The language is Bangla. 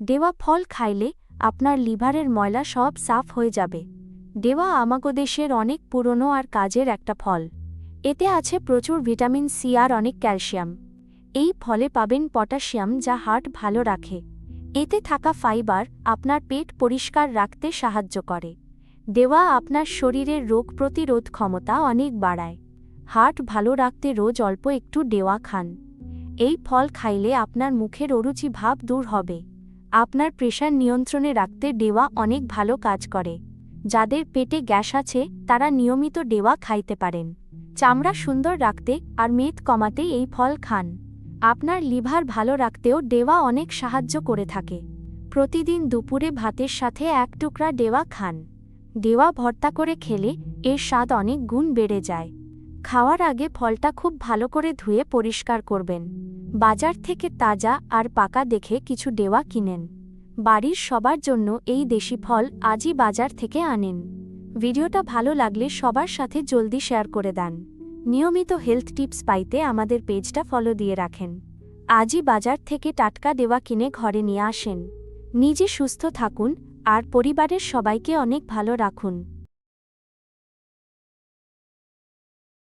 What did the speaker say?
দেওয়া ফল খাইলে আপনার লিভারের ময়লা সব সাফ হয়ে যাবে। দেওয়া আমাগো দেশের অনেক পুরনো আর কাজের একটা ফল। এতে আছে প্রচুর ভিটামিন সি আর অনেক ক্যালসিয়াম। এই ফলে পাবেন পটাশিয়াম যা হার্ট ভালো রাখে। এতে থাকা ফাইবার আপনার পেট পরিষ্কার রাখতে সাহায্য করে। দেওয়া আপনার শরীরের রোগ প্রতিরোধ ক্ষমতা অনেক বাড়ায়। হার্ট ভালো রাখতে রোজ অল্প একটু দেওয়া খান। এই ফল খাইলে আপনার মুখের অরুচি ভাব দূর হবে। আপনার প্রেশার নিয়ন্ত্রণে রাখতে ডেওয়া অনেক ভালো কাজ করে। যাদের পেটে গ্যাস আছে, তারা নিয়মিত ডেওয়া খাইতে পারেন। চামড়া সুন্দর রাখতে আর মেদ কমাতে এই ফল খান। আপনার লিভার ভালো রাখতেও ডেওয়া অনেক সাহায্য করে থাকে। প্রতিদিন দুপুরে ভাতের সাথে এক টুকরা ডেওয়া খান। ডেওয়া ভর্তা করে খেলে এর স্বাদ অনেক গুণ বেড়ে যায়। খাওয়ার আগে ফলটা খুব ভালো করে ধুয়ে পরিষ্কার করবেন। বাজার থেকে তাজা আর পাকা দেখে কিছু ডেওয়া কিনেন। বাড়ির সবার জন্য এই দেশি ফল আজই বাজার থেকে আনেন। ভিডিওটা ভালো লাগলে সবার সাথে জলদি শেয়ার করে দেন। নিয়মিত হেলথ টিপস পাইতে আমাদের পেজটা ফলো দিয়ে রাখেন। আজই বাজার থেকে টাটকা দেওয়া কিনে ঘরে নিয়ে আসেন। নিজে সুস্থ থাকুন আর পরিবারের সবাইকে অনেক ভালো রাখুন।